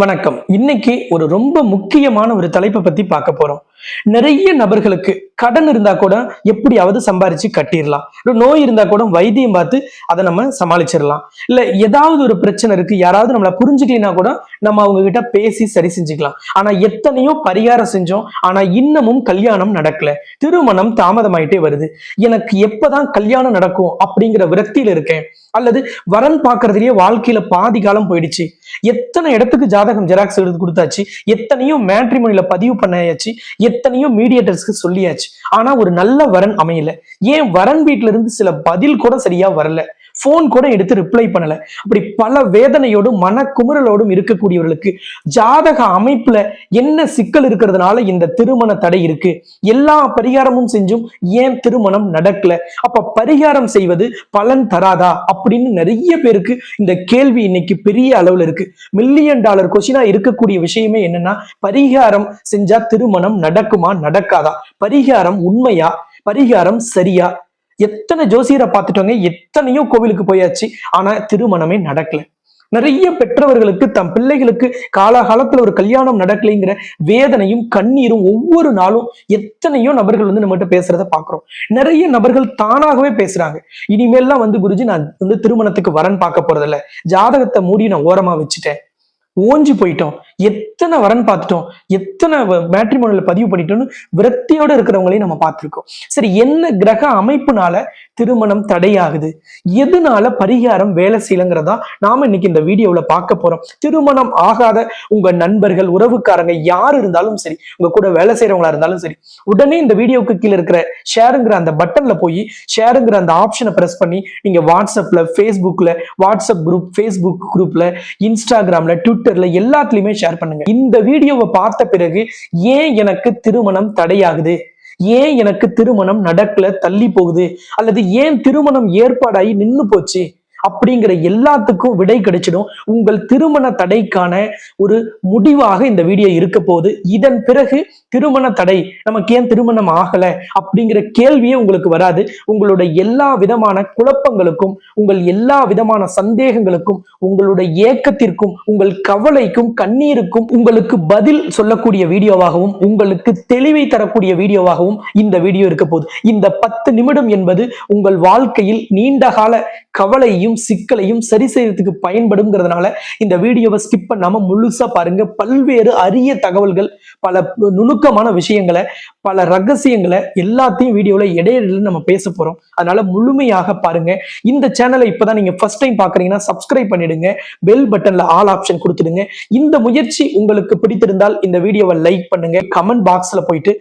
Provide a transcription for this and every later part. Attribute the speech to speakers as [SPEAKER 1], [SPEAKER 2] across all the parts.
[SPEAKER 1] வணக்கம். இன்னைக்கு ஒரு ரொம்ப முக்கியமான ஒரு தலைப்பை பத்தி பார்க்க போறோம். நிறைய நபர்களுக்கு கடன் இருந்தா கூட எப்படியாவது சம்பாரிச்சு கட்டிடலாம் ஒரு நோய் இருந்தா கூட வைத்தியம் பார்த்து அதை நம்ம சமாளிச்சிடலாம் இல்ல ஏதாவது ஒரு பிரச்சனை இருக்கு யாராவது நம்மளை புரிஞ்சுக்கலாம் கூட நம்ம அவங்க கிட்ட பேசி சரி செஞ்சுக்கலாம். ஆனா எத்தனையோ பரிகாரம் செஞ்சோம் ஆனா இன்னமும் கல்யாணம் நடக்கல. திருமணம் தாமதமாயிட்டே வருது. எனக்கு எப்பதான் கல்யாணம் நடக்கும் அப்படிங்கிற விரக்தியில இருக்கேன். அல்லது வரன் பாக்குறதுலயே வாழ்க்கையில பாதி காலம் போயிடுச்சு. எத்தனை இடத்துக்கு ஜாதகம் ஜெராக்ஸ் எடுத்து கொடுத்தாச்சு? எத்தனையோ மேட்ரிமோனில பதிவு பண்ணியாச்சு? எத்தனையோ மீடியேட்டர்ஸ்க்கு சொல்லியாச்சு. ஆனா ஒரு நல்ல வரன் அமையல. ஏன் வரன் வீட்டுல இருந்து சில பதில் கூட சரியா வரல? ஃபோன் கூட எடுத்து ரிப்ளை பண்ணல. அப்படி பல வேதனையோடும் மனக்குமுறலோடும் இருக்கக்கூடியவர்களுக்கு ஜாதக அமைப்புல என்ன சிக்கல் இருக்கிறதுனால இந்த திருமண தடை இருக்கு? எல்லா பரிகாரமும் செஞ்சும் ஏன் திருமணம் நடக்கல? அப்ப பரிகாரம் செய்வது பலன் தராதா? அப்படின்னு நிறைய பேருக்கு இந்த கேள்வி இன்னைக்கு பெரிய அளவுல இருக்கு. மில்லியன் டாலர் கொஸ்டினா இருக்கக்கூடிய விஷயமே என்னன்னா பரிகாரம் செஞ்சா திருமணம் நடக்குமா நடக்காதா? பரிகாரம் உண்மையா? பரிகாரம் சரியா? எத்தனை ஜோசியரை பார்த்துட்டோங்க எத்தனையோ கோவிலுக்கு போயாச்சு ஆனா திருமணமே நடக்கல. நிறைய பெற்றவர்களுக்கு தம் பிள்ளைகளுக்கு காலகாலத்துல ஒரு கல்யாணம் நடக்கலைங்கிற வேதனையும் கண்ணீரும் ஒவ்வொரு நாளும் எத்தனையோ நபர்கள் வந்து நம்மகிட்ட பேசுறத பாக்குறோம் நிறைய நபர்கள் தானாகவே பேசுறாங்க. இனிமேல்லாம் வந்து குருஜி நான் வந்து திருமணத்துக்கு வரன் பார்க்க போறதில்ல. ஜாதகத்தை மூடி நான் ஓரமா வச்சுட்டேன். ஓஞ்சி போயிட்டோம். எத்தனை வரன் பார்த்துட்டோம்? எத்தனை மேட்ரிமோனியில் பதிவு பண்ணிட்டோம்னு விரக்தியோட இருக்கிறவங்களையும் நம்ம பார்த்துருக்கோம். சரி என்ன கிரக அமைப்புனால திருமணம் தடையாகுது? எதனால பரிகாரம் வேலை செய்யலங்கிறதா நாம இன்னைக்கு இந்த வீடியோவில் பார்க்க போறோம். திருமணம் ஆகாத உங்க நண்பர்கள் உறவுக்காரங்க யார் இருந்தாலும் சரி உங்க கூட வேலை செய்யறவங்களா இருந்தாலும் சரி உடனே இந்த வீடியோவுக்கு கீழே இருக்கிற ஷேருங்கிற அந்த பட்டன்ல போய் ஷேருங்கிற அந்த ஆப்ஷனை பிரஸ் பண்ணி நீங்க வாட்ஸ்அப்ல ஃபேஸ்புக்ல வாட்ஸ்அப் குரூப் ஃபேஸ்புக் குரூப்ல இன்ஸ்டாகிராம்ல ட்விட்டர்ல எல்லாத்துலயுமே ஷேர் பண்ணுங்க. இந்த வீடியோவை பார்த்த பிறகு ஏன் எனக்கு திருமணம் தடையாகுது? ஏன் எனக்கு திருமணம் நடக்கல தள்ளி போகுது? அல்லது ஏன் திருமணம் ஏற்பாடாகி நின்னு போச்சு? அப்படிங்கிற எல்லாத்துக்கும் விடை கிடைச்சிடும். உங்கள் திருமண தடைக்கான ஒரு முடிவாக இந்த வீடியோ இருக்க போகுது. இதன் பிறகு திருமண தடை நமக்கு ஏன் திருமணம் ஆகல அப்படிங்கிற கேள்வியே உங்களுக்கு வராது. உங்களோட எல்லா விதமான குழப்பங்களுக்கும் உங்கள் எல்லா விதமான சந்தேகங்களுக்கும் உங்களுடைய ஏக்கத்திற்கும் உங்கள் கவலைக்கும் கண்ணீருக்கும் உங்களுக்கு பதில் சொல்லக்கூடிய வீடியோவாகவும் உங்களுக்கு தெளிவை தரக்கூடிய வீடியோவாகவும் இந்த வீடியோ இருக்க போகுது. இந்த பத்து நிமிடம் என்பது உங்கள் வாழ்க்கையில் நீண்ட கால கவலையும் சிக்கலையும் சரி செய்யறதுக்கு பயன்படுங்கிறதுனால இந்த வீடியோவை ஸ்கிப் பண்ணாம முழுசா பாருங்க. பல்வேறு அரிய தகவல்கள் பல நுணுக்கமான விஷயங்களை பல ரகசியங்களை எல்லாத்தையும் வீடியோல இடையில நம்ம பேச போறோம். அதனால முழுமையாக பாருங்க. இந்த சேனலை இப்பதான் நீங்க ஃபர்ஸ்ட் டைம் பாக்குறீங்கன்னா சப்ஸ்கிரைப் பண்ணிடுங்க. பெல் பட்டன்ல ஆல் ஆப்ஷன் கொடுத்துடுங்க. இந்த முயற்சி உங்களுக்கு பிடித்திருந்தால் இந்த வீடியோவை லைக் பண்ணுங்க. கமெண்ட் பாக்ஸ்ல போயிட்டு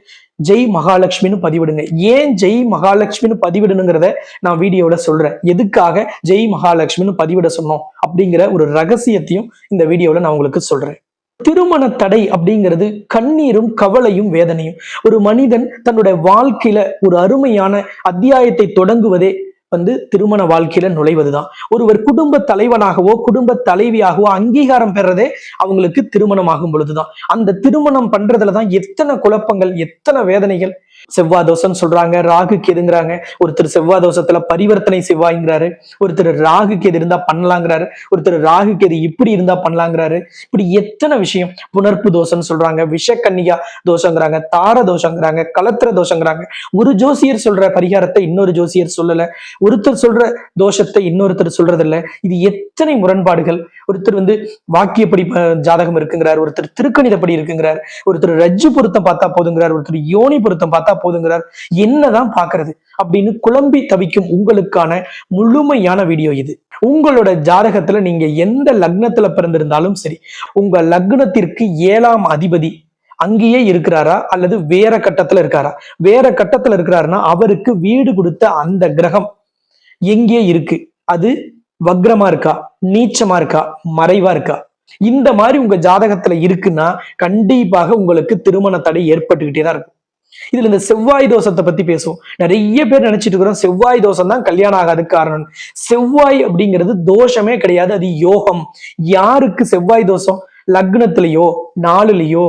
[SPEAKER 1] ஜெய் மகாலட்சுமின்னு பதிவிடுங்க. ஏன் ஜெய் மகாலட்சுமின்னு பதிவிடணுங்கிறத நான் வீடியோவில் சொல்றேன். எதுக்காக ஜெய் மகாலட்சுமின்னு பதிவிட சொன்னோம்? அப்படிங்கிற ஒரு ரகசியத்தையும் இந்த வீடியோவில் நான் உங்களுக்கு சொல்றேன். திருமண தடை அப்படிங்கிறது கண்ணீரும் கவலையும் வேதனையும். ஒரு மனிதன் தன்னுடைய வாழ்க்கையில ஒரு அருமையான அத்தியாயத்தை தொடங்குவதே வந்து திருமண வாழ்க்கையில நுழைவதுதான். ஒருவர் குடும்ப தலைவனாகவோ குடும்ப தலைவியாகவோ அங்கீகாரம் பெறதே அவங்களுக்கு திருமணம் ஆகும் பொழுதுதான். அந்த திருமணம் பண்றதுலதான் எத்தனை குழப்பங்கள் எத்தனை வேதனைகள் செவ்வாய் தோசம் சொல்றாங்க. ராகு கேதுங்கிறாங்க ஒருத்தர் செவ்வாய் தோசத்துல பரிவர்த்தனை செவ்வாய்ங்கிறாரு. ஒருத்தர் ராகு கேது இருந்தா பண்ணலாங்கிறாரு. ஒருத்தர் ராகு கேது இப்படி இருந்தா பண்ணலாங்கிறாரு. இப்படி எத்தனை விஷயம்? புணர்ப்பு தோசைன்னு சொல்றாங்க. விஷக்கன்னியா தோஷங்கிறாங்க. தார தோஷங்கிறாங்க. கலத்திர தோஷங்கிறாங்க. ஒரு ஜோசியர் சொல்ற பரிகாரத்தை இன்னொரு ஜோசியர் சொல்லல. ஒருத்தர் சொல்ற தோஷத்தை இன்னொருத்தர் சொல்றது இல்ல இது எத்தனை முரண்பாடுகள்? ஒருத்தர் வந்து வாக்கியப்படி ஜாதகம் இருக்குங்கிறார். ஒருத்தர் திருக்கணிதப்படி இருக்குங்கிறார். ஒருத்தர் ரஜ்ஜு பொருத்தம் பார்த்தா போதுங்கிறார். ஒருத்தர் யோனி பொருத்தம் பார்த்தா போதுங்கிறார். என்னதான் பாக்குறது அப்படின்னு குழம்பி தவிக்கும் உங்களுக்கான முழுமையான வீடியோ இது. உங்களோட ஜாதகத்துல நீங்க எந்த லக்னத்துல பிறந்திருந்தாலும் சரி உங்க லக்னத்திற்கு ஏழாம் அதிபதி அங்கேயே இருக்கிறாரா? அல்லது வேற கட்டத்துல இருக்காரா? வேற கட்டத்துல இருக்கிறாருன்னா அவருக்கு வீடு கொடுத்த அந்த கிரகம் எங்கே இருக்கு? அது வக்ரமா இருக்கா? நீச்சமா இருக்கா? மறைவா இருக்கா? இந்த மாதிரி உங்க ஜாதகத்துல இருக்குன்னா கண்டிப்பாக உங்களுக்கு திருமண தடை ஏற்பட்டுக்கிட்டே தான் இருக்கும். இதுல இந்த செவ்வாய் தோஷத்தை பத்தி பேசுவோம். நிறைய பேர் நினைச்சிட்டு இருக்கிறோம் செவ்வாய் தோஷம் தான் கல்யாணம் ஆகாதுக்கு காரணம். செவ்வாய் அப்படிங்கிறது தோஷமே கிடையாது அது யோகம். யாருக்கு செவ்வாய் தோஷம்? லக்னத்திலேயோ நாலுலயோ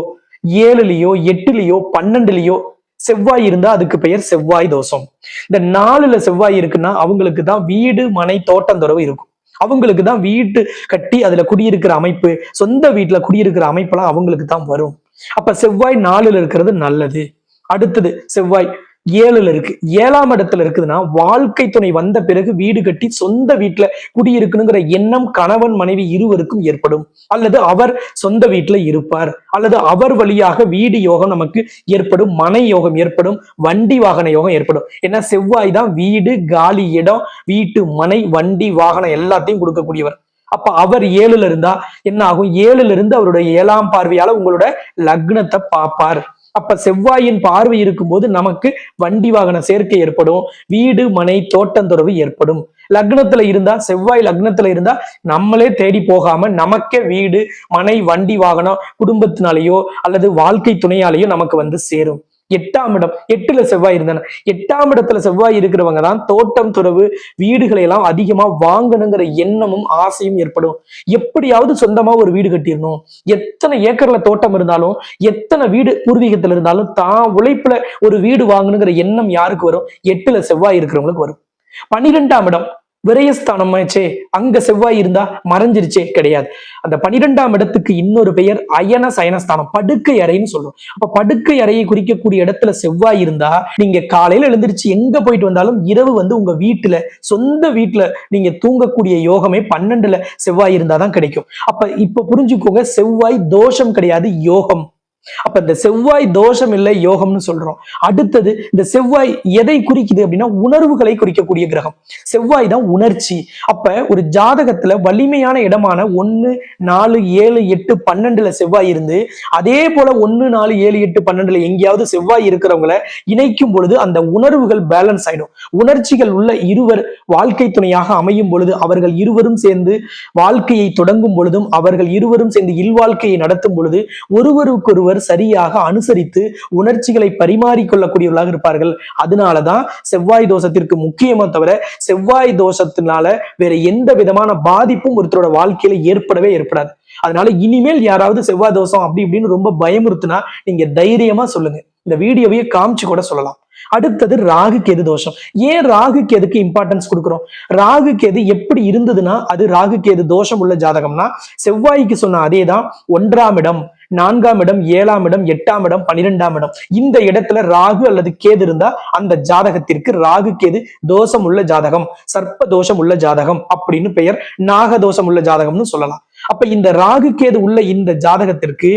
[SPEAKER 1] ஏழுலயோ எட்டுலயோ பன்னெண்டுலயோ செவ்வாய் இருந்தா அதுக்கு பெயர் செவ்வாய் தோஷம். இந்த நாலுல செவ்வாய் இருக்குன்னா அவங்களுக்கு தான் வீடு மனை தோட்டம் துறவு இருக்கும். அவங்களுக்கு தான் வீட்டு கட்டி அதுல குடியிருக்கிற அமைப்பு சொந்த வீட்டுல குடியிருக்கிற அமைப்பெல்லாம் அவங்களுக்கு தான் வரும். அப்ப செவ்வாய் நாலுல இருக்கிறது நல்லது. அடுத்தது செவ்வாய். ஏழுல இருக்கு. ஏழாம் இடத்துல இருக்குதுன்னா வாழ்க்கை துணை வந்த பிறகு வீடு கட்டி சொந்த வீட்டுல குடியிருக்கணுங்கிற எண்ணம் கணவன் மனைவி இருவருக்கும் ஏற்படும். அல்லது அவர் சொந்த வீட்டுல இருப்பார். அல்லது அவர் வழியாக வீடு யோகம் நமக்கு ஏற்படும் மனை யோகம் ஏற்படும் வண்டி வாகன யோகம் ஏற்படும். ஏன்னா செவ்வாய் தான் வீடு காலி இடம் வீட்டு மனை வண்டி வாகனம் எல்லாத்தையும் கொடுக்கக்கூடியவர். அப்ப அவர் ஏழுல இருந்தா என்ன ஆகும்? ஏழுல இருந்து அவருடைய ஏழாம் பார்வையால உங்களோட லக்னத்தை பார்ப்பார். அப்ப செவ்வாயின் பார்வை இருக்கும்போது நமக்கு வண்டி வாகன சேர்க்கை ஏற்படும். வீடு மனை தோட்டந்துறவு ஏற்படும். லக்னத்துல இருந்தா செவ்வாய் லக்னத்துல இருந்தா நம்மளே தேடி போகாம நமக்கே வீடு மனை வண்டி வாகனம் குடும்பத்தினாலேயோ அல்லது வாழ்க்கை துணையாலேயோ நமக்கு வந்து சேரும். எட்டாம் இடம் எட்டுல செவ்வாய் இருந்தான. எட்டாம் இடத்துல செவ்வாய் இருக்கிறவங்க தான் தோட்டம் துறவு வீடுகளை எல்லாம் அதிகமா வாங்கணுங்கிற எண்ணமும் ஆசையும் ஏற்படும். எப்படியாவது சொந்தமா ஒரு வீடு கட்டிடணும். எத்தனை ஏக்கர்ல தோட்டம் இருந்தாலும் எத்தனை வீடு பூர்வீகத்துல இருந்தாலும் தான் உழைப்புல ஒரு வீடு வாங்கணுங்கிற எண்ணம் யாருக்கு வரும்? எட்டுல செவ்வாய் இருக்கிறவங்களுக்கு வரும். பன்னிரெண்டாம் இடம் விரயஸ்தானமாச்சே அங்க செவ்வாய் இருந்தா மறைஞ்சிருச்சே கிடையாது. அந்த பனிரெண்டாம் இடத்துக்கு இன்னொரு பெயர் அயன சயனஸ்தானம் படுக்கை அறைன்னு சொல்றோம். அப்ப படுக்கை அறையை குறிக்கக்கூடிய இடத்துல செவ்வாய் இருந்தா நீங்க காலையில எழுந்திருச்சு எங்க போயிட்டு வந்தாலும் இரவு வந்து உங்க வீட்டுல சொந்த வீட்டுல நீங்க தூங்கக்கூடிய யோகமே பன்னெண்டுல செவ்வாய் இருந்தாதான் கிடைக்கும். அப்ப இப்ப புரிஞ்சுக்கோங்க செவ்வாய் தோஷம் கிடையாது யோகம். அப்ப இந்த செவ்வாய் தோஷம் இல்லை யோகம்னு சொல்றோம். அடுத்தது இந்த செவ்வாய் எதை குறிக்குது அப்படின்னா உணர்வுகளை குறிக்கக்கூடிய கிரகம். செவ்வாய் தான் உணர்ச்சி. அப்ப ஒரு ஜாதகத்துல வலிமையான இடமான ஒன்னு நாலு ஏழு எட்டு பன்னெண்டுல செவ்வாய் இருந்து அதே போல ஒன்னு நாலு ஏழு எட்டு பன்னெண்டுல எங்கேயாவது செவ்வாய் இருக்கிறவங்கள இணைக்கும் பொழுது அந்த உணர்வுகள் பேலன்ஸ் ஆயிடும். உணர்ச்சிகள் உள்ள இருவர் வாழ்க்கை துணையாக அமையும் பொழுது அவர்கள் இருவரும் சேர்ந்து வாழ்க்கையை தொடங்கும் பொழுதும் அவர்கள் இருவரும் சேர்ந்து இல்வாழ்க்கையை நடத்தும் பொழுது ஒருவருக்கொருவர் சரியாக அனுசரித்து உணர்ச்சிகளை பரிமாறிக்கொள்ளக்கூடியவர்களாக இருப்பார்கள். அதனாலதான் செவ்வாய் தோஷத்திற்கு முக்கியமா தவிர செவ்வாய் தோஷத்தினால வேற எந்த விதமான பாதிப்பும் ஒருத்தரோட வாழ்க்கையில ஏற்படவே ஏற்படாது. அதனால இனிமேல் யாராவது செவ்வாய் தோஷம் அப்படி இப்படின்னு ரொம்ப பயமுறுத்துனா நீங்க தைரியமா சொல்லுங்க. இந்த வீடியோவையே காமிச்சு கூட சொல்லலாம். அடுத்தது ராகு கேது தோஷம். ஏன் ராகு கேதுக்கு இம்பார்ட்டன்ஸ் கொடுக்குறோம்? ராகு கேது எப்படி இருந்ததுன்னா அது ராகு கேது தோஷம் உள்ள ஜாதகம்னா செவ்வாய்க்கு சொன்ன அதே தான் ஒன்றாம் இடம் நான்காம் இடம் ஏழாம் இடம் எட்டாம் இடம் பன்னிரெண்டாம் இடம். இந்த இடத்துல ராகு அல்லது கேது இருந்தா அந்த ஜாதகத்திற்கு ராகு கேது தோஷம் உள்ள ஜாதகம் சர்ப்ப தோஷம் உள்ள ஜாதகம் அப்படின்னு பெயர் நாக தோஷம் உள்ள ஜாதகம்னு சொல்லலாம். அப்ப இந்த ராகு கேது உள்ள இந்த ஜாதகத்திற்கு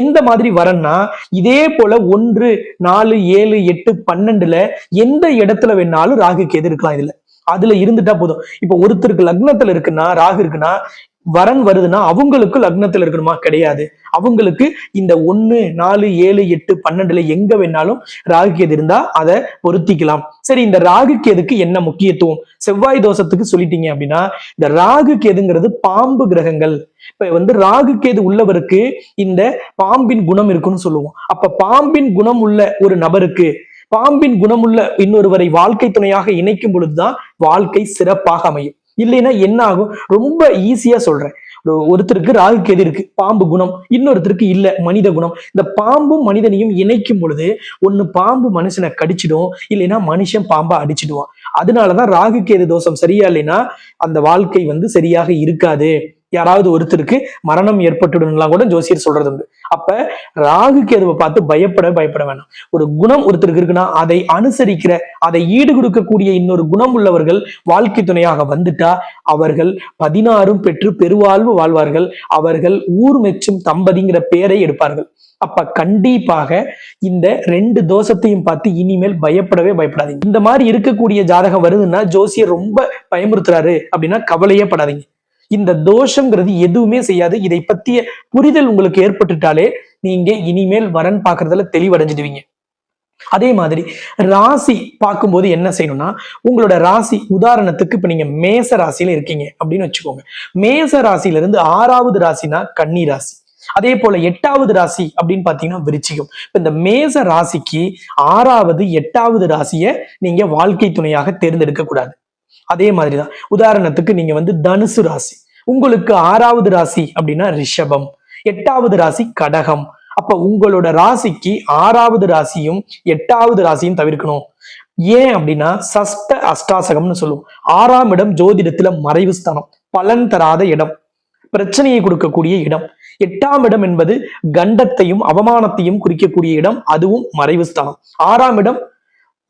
[SPEAKER 1] எந்த மாதிரி வரன்னா இதே போல ஒன்று நாலு ஏழு எட்டு பன்னெண்டுல எந்த இடத்துல வேணாலும் ராகு கேது இருக்கலாம் இதுல. அதுல இருந்துட்டா போதும். இப்ப ஒருத்தருக்கு லக்னத்துல இருக்குன்னா ராகு இருக்குன்னா வரன் வருதுன்னா அவங்களுக்கு லக்னத்துல இருக்கணுமா? கிடையாது. அவங்களுக்கு இந்த ஒன்னு நாலு ஏழு எட்டு பன்னெண்டுல எங்க வேணாலும் ராகு கேது இருந்தா அதை பொருத்திக்கலாம். சரி இந்த ராகு கேதுக்கு என்ன முக்கியத்துவம்? செவ்வாய் தோஷத்துக்கு சொல்லிட்டீங்க அப்படின்னா இந்த ராகு கேதுங்கிறது பாம்பு கிரகங்கள். இப்ப வந்து ராகு கேது உள்ளவருக்கு இந்த பாம்பின் குணம் இருக்குன்னு சொல்லுவோம். அப்ப பாம்பின் குணம் உள்ள ஒரு நபருக்கு பாம்பின் குணமுள்ள இன்னொருவரை வாழ்க்கை துணையாக இணைக்கும் பொழுதுதான் வாழ்க்கை சிறப்பாக அமையும். இல்லைன்னா என்ன ஆகும்? ரொம்ப ஈஸியா சொல்றேன். ஒருத்தருக்கு ராகு கேது இருக்கு? பாம்பு குணம். இன்னொருத்தருக்கு இல்ல மனித குணம். இந்த பாம்பும் மனிதனையும் இணைக்கும் பொழுது ஒண்ணு பாம்பு மனுஷனை கடிச்சிடும் இல்லைன்னா மனுஷன் பாம்பை அடிச்சிடுவான். அதனாலதான் ராகு கேது தோஷம்? சரியா இல்லைன்னா அந்த வாழ்க்கை வந்து சரியாக இருக்காது. யாராவது ஒருத்தருக்கு மரணம் ஏற்பட்டுடும்லாம் கூட ஜோசியர் சொல்றது உண்டு அப்ப ராகு கேதுவை பார்த்து பயப்பட பயப்பட வேணாம். ஒரு குணம் ஒருத்தருக்கு இருக்குன்னா அதை அனுசரிக்கிற அதை ஈடு கொடுக்கக்கூடிய இன்னொரு குணம் உள்ளவர்கள் வாழ்க்கை துணையாக வந்துட்டா அவர்கள் பதினாறும் பெற்று பெருவாழ்வு வாழ்வார்கள். அவர்கள் ஊர் மெச்சும் தம்பதிங்கிற பெயரை எடுப்பார்கள். அப்ப கண்டிப்பாக இந்த ரெண்டு தோஷத்தையும் பார்த்து இனிமேல் பயப்படவே பயப்படாதீங்க. இந்த மாதிரி இருக்கக்கூடிய ஜாதகம் வருதுன்னா ஜோசியர் ரொம்ப பயமுறுத்துறாரு அப்படின்னா கவலையே படாதீங்க. இந்த தோஷங்கிறது எதுவுமே செய்யாது. இதை பத்திய புரிதல் உங்களுக்கு ஏற்பட்டுட்டாலே நீங்க இனிமேல் வரன் பாக்குறதுல தெளிவடைஞ்சிடுவீங்க. அதே மாதிரி ராசி பார்க்கும்போது என்ன செய்யணும்னா உங்களோட ராசி உதாரணத்துக்கு இப்ப நீங்க மேச ராசியில இருக்கீங்க அப்படின்னு வச்சுக்கோங்க. மேச ராசியில இருந்து ஆறாவது ராசினா கன்னி ராசி. அதே போல எட்டாவது ராசி அப்படின்னு பாத்தீங்கன்னா விருச்சிகம். இப்ப இந்த மேச ராசிக்கு ஆறாவது எட்டாவது ராசியை நீங்க வாழ்க்கை துணையாக தேர்ந்தெடுக்க கூடாது அதே மாதிரி தான் உதாரணத்துக்கு நீங்க வந்து தனுசு ராசி. உங்களுக்கு ஆறாவது ராசி அப்படின்னா ரிஷபம். எட்டாவது ராசி கடகம். அப்ப உங்களோட ராசிக்கு ஆறாவது ராசியும் எட்டாவது ராசியும் தவிர்க்கணும். ஏன் அப்படின்னா சஷ்ட அஷ்டாசகம்னு சொல்லுவோம். ஆறாம் இடம் ஜோதிடத்துல மறைவு ஸ்தானம். பலன் தராத இடம். பிரச்சனையை கொடுக்கக்கூடிய இடம். எட்டாம் இடம் என்பது கண்டத்தையும் அவமானத்தையும் குறிக்கக்கூடிய இடம். அதுவும் மறைவு ஸ்தானம். ஆறாம் இடம்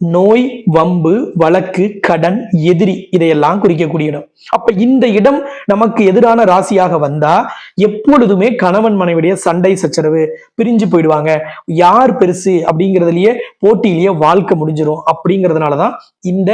[SPEAKER 1] நோய் வம்பு வழக்கு கடன் எதிரி இதையெல்லாம் குறிக்கக்கூடிய இடம் அப்ப இந்த இடம் நமக்கு எதிரான ராசியாக வந்தா எப்பொழுதுமே கணவன் மனைவிடைய சண்டை சச்சரவு பிரிஞ்சு போயிடுவாங்க. யார் பெருசு அப்படிங்கிறதுலயே போட்டியிலேயே வாழ்க்கை முடிஞ்சிடும் அப்படிங்கிறதுனாலதான் இந்த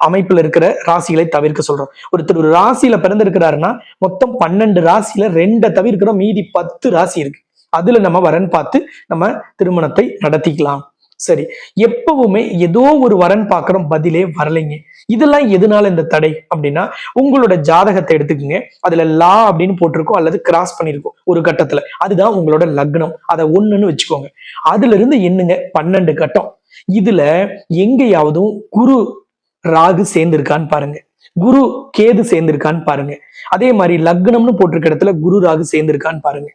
[SPEAKER 1] அமைப்புல இருக்கிற ராசிகளை தவிர்க்க சொல்றோம். ஒருத்தர் ஒரு ராசியில பிறந்திருக்கிறாருன்னா மொத்தம் பன்னெண்டு ராசியில ரெண்டை தவிர்க்கிறோம். மீதி பத்து ராசி இருக்கு. அதுல நம்ம வரன் பார்த்து நம்ம திருமணத்தை நடத்திக்கலாம். சரி எப்பவுமே ஏதோ ஒரு வரன் பார்க்குறோம் பதிலே வரலைங்க. இதெல்லாம் எதனால இந்த தடை அப்படின்னா உங்களோட ஜாதகத்தை எடுத்துக்கோங்க. அதுல லா அப்படின்னு போட்டிருக்கோம் அல்லது கிராஸ் பண்ணியிருக்கோம் ஒரு கட்டத்துல. அதுதான் உங்களோட லக்னம். அதை ஒண்ணுன்னு வச்சுக்கோங்க. அதுல இருந்து என்னங்க? பன்னெண்டு கட்டம். இதுல எங்கேயாவதும் குரு ராகு சேர்ந்திருக்கான்னு பாருங்க. குரு கேது சேர்ந்திருக்கான்னு பாருங்க. அதே மாதிரி லக்னம்னு போட்டிருக்க இடத்துல குரு ராகு சேர்ந்திருக்கான்னு பாருங்க.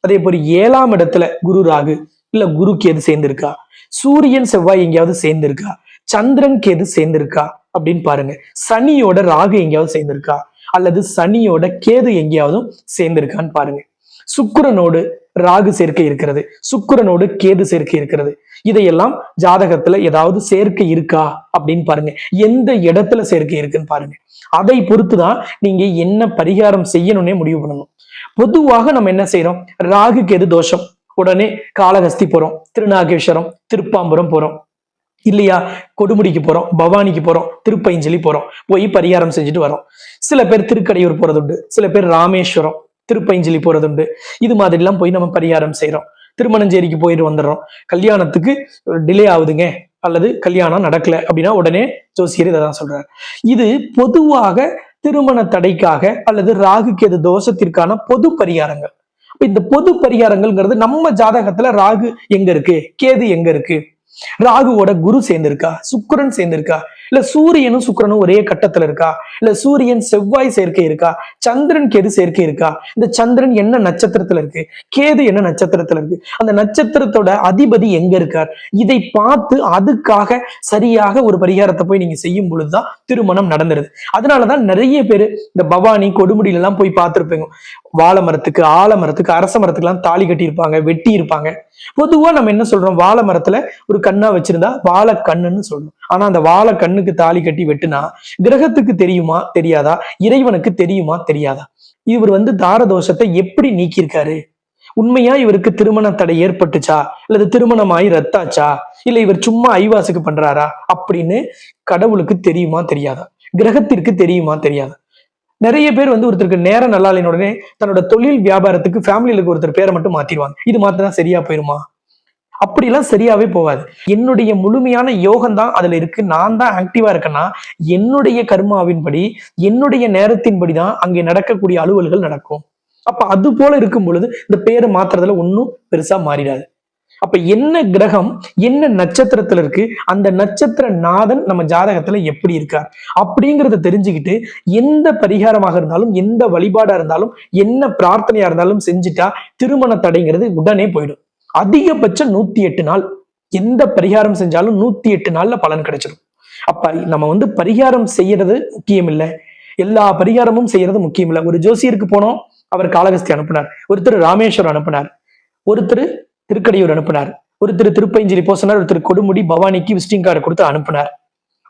[SPEAKER 1] அதே போல ஏழாம் இடத்துல குரு ராகு இல்ல குரு கேது சேர்ந்திருக்கா? சூரியன் செவ்வாய் எங்கேயாவது சேர்ந்திருக்கா? சந்திரன் கேது சேர்ந்திருக்கா? அப்படின்னு பாருங்க. சனியோட ராகு எங்கேயாவது சேர்ந்திருக்கா? அல்லது சனியோட கேது எங்கேயாவது சேர்ந்திருக்கான்னு பாருங்க. சுக்கிரனோடு ராகு சேர்க்கை இருக்கிறது. சுக்கிரனோடு கேது சேர்க்கை இருக்கிறது. இதையெல்லாம் ஜாதகத்துல ஏதாவது சேர்க்கை இருக்கா? அப்படின்னு பாருங்க. எந்த இடத்துல சேர்க்கை இருக்குன்னு பாருங்க. அதை பொறுத்துதான் நீங்க என்ன பரிகாரம் செய்யணும்னே முடிவு பண்ணணும். பொதுவாக நம்ம என்ன செய்யறோம் ராகு கேது தோஷம். உடனே காளஹஸ்தி போறோம் திருநாகேஸ்வரம் திருப்பாம்புரம் போறோம். இல்லையா? கொடுமுடிக்கு போறோம் பவானிக்கு போறோம் திருப்பைஞ்சலி போறோம். போய் பரிகாரம் செஞ்சுட்டு வரோம். சில பேர் திருக்கடையூர் போறதுண்டு சில பேர் ராமேஸ்வரம் திருப்பைஞ்சலி போறதுண்டு. இது மாதிரிலாம் போய் நம்ம பரிகாரம் செய்யறோம் திருமணஞ்சேரிக்கு போயிட்டு வந்துடுறோம். கல்யாணத்துக்கு டிலே ஆகுதுங்க அல்லது கல்யாணம் நடக்கல அப்படின்னா உடனே ஜோசியர் இதை தான் சொல்றாரு. இது பொதுவாக திருமண தடைக்காக அல்லது ராகுக்கு எது தோஷத்திற்கான பொது பரிகாரங்கள். இந்த பொது பரிகாரங்கள்ங்கிறது நம்ம ஜாதகத்துல ராகு எங்க இருக்கு? கேது எங்க இருக்கு? ராகுவோட குரு சேர்ந்திருக்கா? சுக்கரன் சேர்ந்திருக்கா? இல்ல சூரியனும் சுக்கரனும் ஒரே கட்டத்துல இருக்கா? இல்ல சூரியன் செவ்வாய் சேர்க்கை இருக்கா? சந்திரன் கேது சேர்க்கை இருக்கா? இந்த சந்திரன் என்ன நட்சத்திரத்துல இருக்கு? கேது என்ன நட்சத்திரத்துல இருக்கு? அந்த நட்சத்திரத்தோட அதிபதி எங்க இருக்கார்? இதை பார்த்து அதுக்காக சரியாக ஒரு பரிகாரத்தை போய் நீங்க செய்யும் பொழுதுதான் திருமணம் நடந்துருது. அதனாலதான் நிறைய பேர் இந்த பவானி கொடுமுடியில எல்லாம் போய் பார்த்திருப்பீங்க. வாழை மரத்துக்கு ஆலமரத்துக்கு அரச மரத்துக்கு எல்லாம் தாலி கட்டியிருப்பாங்க வெட்டி இருப்பாங்க பொதுவா நம்ம என்ன சொல்றோம்? வாழை மரத்துல ஒரு கண்ணா வச்சிருந்தா வாழ கண்ணுன்னு சொல்லணும் ஆனா அந்த வாழை கண்ணுக்கு தாலி கட்டி வெட்டுனா கிரகத்துக்கு தெரியுமா தெரியாதா? இறைவனுக்கு தெரியுமா தெரியாதா? இவர் வந்து தாரதோஷத்தை எப்படி நீக்கியிருக்காரு? உண்மையா இவருக்கு திருமண தடை ஏற்பட்டுச்சா? அல்லது திருமணமாயி ரத்தாச்சா? இல்ல இவர் சும்மா ஐவாசுக்கு பண்றாரா? அப்படின்னு கடவுளுக்கு தெரியுமா தெரியாதா? கிரகத்திற்கு தெரியுமா தெரியாதா? நிறைய பேர் வந்து ஒருத்தருக்கு நேரம் நல்லா இல்லைன்னு உடனே தன்னோட தொழில் வியாபாரத்துக்கு ஃபேமிலியில ஒருத்தர் பேரை மட்டும் மாத்திடுவாங்க. இது மாத்தினா சரியா போயிருமா? அப்படிலாம் சரியாவே போகாது. என்னுடைய முழுமையான யோகம் தான் அதுல இருக்கு. நான் தான் ஆக்டிவா இருக்கேன்னா என்னுடைய கர்மாவின்படி என்னுடைய நேரத்தின்படி தான் அங்கே நடக்கக்கூடிய அலுவல்கள் நடக்கும். அப்ப அது போல இருக்கும் பொழுது இந்த பேரை மாத்துறதுல ஒன்றும் பெருசா மாறிடாது. அப்ப என்ன கிரகம் என்ன நட்சத்திரத்துல இருக்கு அந்த நட்சத்திர நாதன் நம்ம ஜாதகத்துல எப்படி இருக்கார்? அப்படிங்கிறத தெரிஞ்சுக்கிட்டு எந்த பரிகாரமாக இருந்தாலும் எந்த வழிபாடா இருந்தாலும் என்ன பிரார்த்தனையா இருந்தாலும் செஞ்சுட்டா திருமண தடைங்கிறது உடனே போயிடும். அதிகபட்சம் நூத்தி எட்டு நாள். எந்த பரிகாரம் செஞ்சாலும் நூத்தி எட்டு நாள்ல பலன் கிடைச்சிடும் அப்ப நம்ம வந்து பரிகாரம் செய்யறது முக்கியம் இல்லை எல்லா பரிகாரமும் செய்யறது முக்கியம் இல்லை ஒரு ஜோசியருக்கு போனோம் அவர் காலகஸ்தி அனுப்பினார். ஒருத்தர் ராமேஸ்வரம் அனுப்புனார். ஒருத்தர் திருக்கடையூர் அனுப்பினார். ஒருத்தர் திருப்பைஞ்சலி போசனார் ஒருத்தர் கொடுமுடி பவானிக்கு விசிட்டிங் கார்டு கொடுத்து அனுப்புனார்.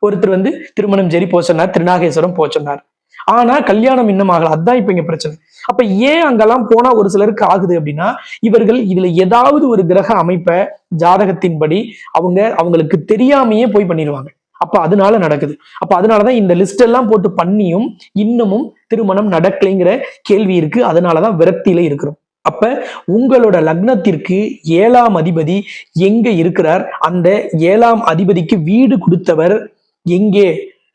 [SPEAKER 1] ஒருத்தர் வந்து திருமணம் ஜெரி போச்சனார் திருநாகேஸ்வரம் போச்சனார் ஆனா கல்யாணம் இன்னும் ஆகல. அதான் இப்ப இங்க பிரச்சனை. அப்ப ஏன் அங்கெல்லாம் போனா ஒரு சிலருக்கு ஆகுது அப்படின்னா இவர்கள் இதுல ஏதாவது ஒரு கிரக அமைப்பை ஜாதகத்தின்படி அவங்க அவங்களுக்கு தெரியாமையே போய் பண்ணிடுவாங்க அப்ப அதனால நடக்குது. அப்ப அதனாலதான் இந்த லிஸ்ட் எல்லாம் போட்டு பண்ணியும் இன்னமும் திருமணம் நடக்கலைங்கிற கேள்வி இருக்கு. அதனாலதான் விரக்தியில இருக்கிறோம். அப்ப உங்களோட லக்னத்திற்கு ஏழாம் அதிபதி எங்க இருக்கிறார்? அந்த ஏழாம் அதிபதிக்கு வீடு கொடுத்தவர் எங்கே?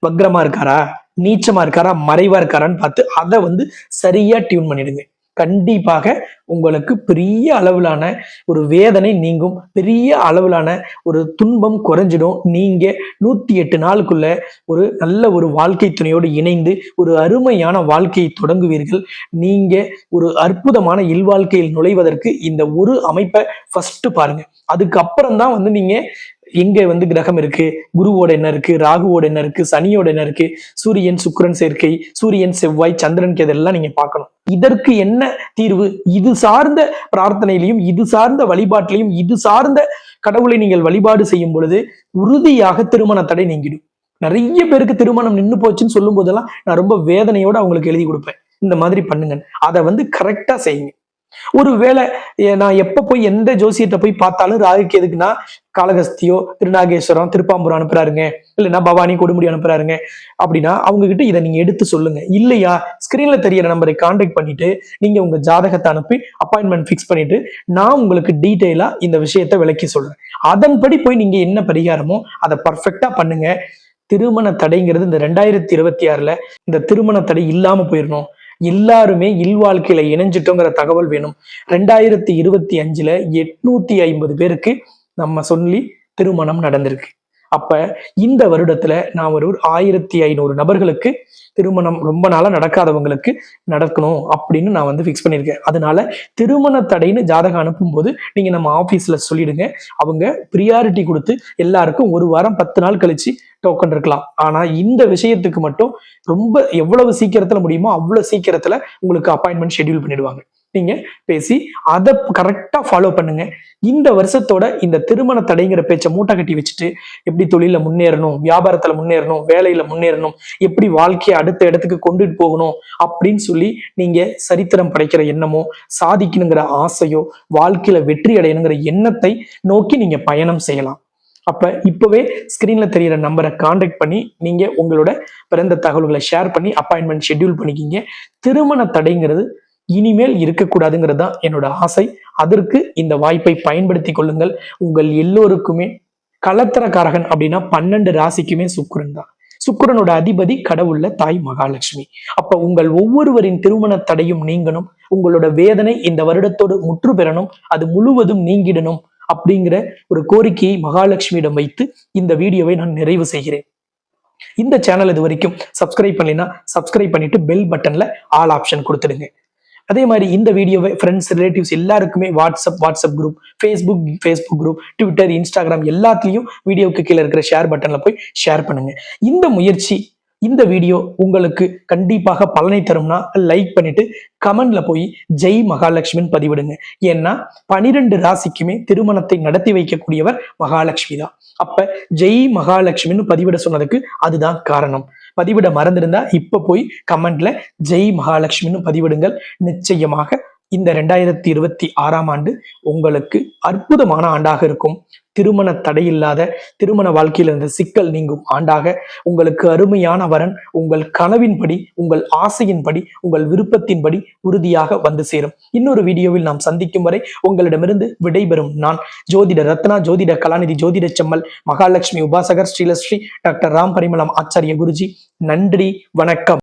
[SPEAKER 1] வக்ரமா இருக்காரா? நீச்சமா இருக்காரா மறைவா இருக்காரான்னு பார்த்து அதை வந்து சரியா டியூன் பண்ணிடுங்க. கண்டிப்பாக உங்களுக்கு பெரிய அளவிலான ஒரு வேதனை நீங்கும் பெரிய அளவிலான ஒரு துன்பம் குறைஞ்சிடும். நீங்க நூத்தி எட்டு நாளுக்குள்ள ஒரு நல்ல ஒரு வாழ்க்கை துணையோடு இணைந்து ஒரு அருமையான வாழ்க்கையை தொடங்குவீர்கள். நீங்க ஒரு அற்புதமான இல்வாழ்க்கையில் நுழைவதற்கு இந்த ஒரு அமைப்பை ஃபர்ஸ்ட் பாருங்க. அதுக்கப்புறம் தான் வந்து நீங்க எங்க வந்து கிரகம் இருக்கு குருவோட என்ன இருக்கு ராகுவோட என்ன இருக்கு சனியோட என்ன இருக்கு சூரியன் சுக்கிரன் சேர்க்கை சூரியன் செவ்வாய் சந்திரன் இதெல்லாம் நீங்க பார்க்கணும். இதற்கு என்ன தீர்வு? இது சார்ந்த பிரார்த்தனையிலையும் இது சார்ந்த வழிபாட்டிலையும் இது சார்ந்த கடவுளை நீங்கள் வழிபாடு செய்யும் பொழுது உறுதியாக திருமண தடை நீங்கிடும். நிறைய பேருக்கு திருமணம் நின்று போச்சுன்னு சொல்லும் போதெல்லாம் நான் ரொம்ப வேதனையோட அவங்களுக்கு எழுதி கொடுப்பேன். இந்த மாதிரி பண்ணுங்க அதை வந்து கரெக்டா செய்யுங்க. ஒருவேளை நான் எப்ப போய் எந்த ஜோசியத்தை போய் பார்த்தாலும் ராகுக்கு எதுக்குன்னா காளகஸ்தியோ திருநாகேஸ்வரம் திருப்பாம்புரம் அனுப்புறாருங்க. இல்லைன்னா பவானி கொடுமுடி அனுப்புறாருங்க. அப்படின்னா அவங்க கிட்ட இதை நீங்க எடுத்து சொல்லுங்க. இல்லையா? ஸ்கிரீன்ல தெரியற நம்பரை கான்டாக்ட் பண்ணிட்டு நீங்க உங்க ஜாதகத்தை அனுப்பி அப்பாயின்மெண்ட் ஃபிக்ஸ் பண்ணிட்டு நான் உங்களுக்கு டீட்டெயிலா இந்த விஷயத்தை விளக்கி சொல்றேன். அதன்படி போய் நீங்க என்ன பரிகாரமோ அதை பர்ஃபெக்டா பண்ணுங்க. திருமண தடைங்கிறது இந்த ரெண்டாயிரத்தி இருபத்தி ஆறுல இந்த திருமண தடை இல்லாம போயிடணும் எல்லாருமே இல்வாழ்க்கையில இணைஞ்சிட்டோங்கிற தகவல் வேணும். ரெண்டாயிரத்தி இருபத்தி அஞ்சுல எட்நூத்தி ஐம்பது பேருக்கு நம்ம சொல்லி திருமணம் நடந்திருக்கு. அப்ப இந்த வருடத்துல நான் ஒரு ஆயிரத்தி ஐநூறு நபர்களுக்கு திருமணம் ரொம்ப நாளா நடக்காதவங்களுக்கு நடக்கணும் அப்படின்னு நான் வந்து ஃபிக்ஸ் பண்ணியிருக்கேன். அதனால திருமண தடைன்னு ஜாதகம் அனுப்பும்போது நீங்க நம்ம ஆஃபீஸில் சொல்லிடுங்க. அவங்க ப்ரியாரிட்டி கொடுத்து எல்லாருக்கும் ஒரு வாரம் பத்து நாள் கழிச்சு டோக்கன் இருக்கலாம். ஆனா இந்த விஷயத்துக்கு மட்டும் ரொம்ப எவ்வளவு சீக்கிரத்துல முடியுமோ அவ்வளவு சீக்கிரத்துல உங்களுக்கு அப்பாயின்மெண்ட் ஷெட்யூல் பண்ணிடுவாங்க. நீங்க பேசி அதை கரெக்டா ஃபாலோ பண்ணுங்க. இந்த வருஷத்தோட இந்த திருமண தடைங்கிற பேச்சை மூட்டை கட்டி வச்சுட்டு எப்படி தொழில முன்னேறணும் வியாபாரத்துல முன்னேறணும் வேலையில முன்னேறணும் எப்படி வாழ்க்கையை அடுத்த இடத்துக்கு கொண்டுட்டு போகணும் அப்படின்னு சொல்லி நீங்க சரித்திரம் படைக்கிற எண்ணமோ சாதிக்கணுங்கிற ஆசையோ வாழ்க்கையில வெற்றி அடையணுங்கிற எண்ணத்தை நோக்கி நீங்க பயணம் செய்யலாம். அப்ப இப்பவே ஸ்கிரீன்ல தெரியிற நம்பரை காண்டாக்ட் பண்ணி நீங்க உங்களோட பிறந்த தகவல்களை ஷேர் பண்ணி அப்பாயின்மெண்ட் ஷெட்யூல் பண்ணிக்கிங்க. திருமண தடைங்கிறது இனிமேல் இருக்கக்கூடாதுங்கிறது தான் என்னோட ஆசை. அதற்கு இந்த வாய்ப்பை பயன்படுத்தி கொள்ளுங்கள். உங்கள் எல்லோருக்குமே கலத்திரக்காரகன் அப்படின்னா பன்னெண்டு ராசிக்குமே சுக்கரன் தான். சுக்கரனோட அதிபதி கடவுள்ல தாய் மகாலட்சுமி. அப்ப உங்கள் ஒவ்வொருவரின் திருமண தடையும் நீங்கணும். உங்களோட வேதனை இந்த வருடத்தோடு முற்று பெறணும். அது முழுவதும் நீங்கிடணும் அப்படிங்கிற ஒரு கோரிக்கையை மகாலட்சுமியிடம் வைத்து இந்த வீடியோவை நான் நிறைவு செய்கிறேன். இந்த சேனல் இது வரைக்கும் சப்ஸ்கிரைப் பண்ணலைன்னா சப்ஸ்கிரைப் பண்ணிட்டு பெல் பட்டன்ல ஆல் ஆப்ஷன் கொடுத்துடுங்க. அதே மாதிரி இந்த வீடியோவை ஃப்ரெண்ட்ஸ் ரிலேட்டிவ்ஸ் எல்லாருக்குமே WhatsApp WhatsApp group Facebook Facebook group Twitter Instagram எல்லாத்துலேயும் வீடியோவுக்கு கீழே இருக்கிற ஷேர் பட்டன்ல போய் ஷேர் பண்ணுங்க. இந்த முயற்சி இந்த வீடியோ உங்களுக்கு கண்டிப்பாக பலனை தரும்னா லைக் பண்ணிட்டு கமெண்ட்ல போய் ஜெய் மகாலட்சுமின்னு பதிவிடுங்க. ஏன்னா பனிரெண்டு ராசிக்குமே திருமணத்தை நடத்தி வைக்கக்கூடியவர் மகாலட்சுமி தான். அப்ப ஜெய் மகாலட்சுமின்னு பதிவிட சொன்னதுக்கு அதுதான் காரணம். பதிவிட மறந்திருந்தா இப்ப போய் கமெண்ட்ல ஜெய் மகாலட்சுமின்னு பதிவிடுங்கள். நிச்சயமாக இந்த ரெண்டாயிரத்தி இருபத்தி ஆறாம் ஆண்டு உங்களுக்கு அற்புதமான ஆண்டாக இருக்கும். திருமண தடையில்லாத திருமண வாழ்க்கையில் இருந்த சிக்கல் நீங்கும் ஆண்டாக உங்களுக்கு அருமையான வரன் உங்கள் கனவின்படி உங்கள் ஆசையின்படி உங்கள் விருப்பத்தின்படி உறுதியாக வந்து சேரும். இன்னொரு வீடியோவில் நாம் சந்திக்கும் வரை உங்களிடமிருந்து விடைபெறும் நான் ஜோதிட ரத்னா ஜோதிட கலாநிதி ஜோதிட செம்மல் மகாலட்சுமி உபாசகர் ஸ்ரீலஸ்ரீ டாக்டர் ராம் பரிமளம் ஆச்சாரிய குருஜி. நன்றி வணக்கம்.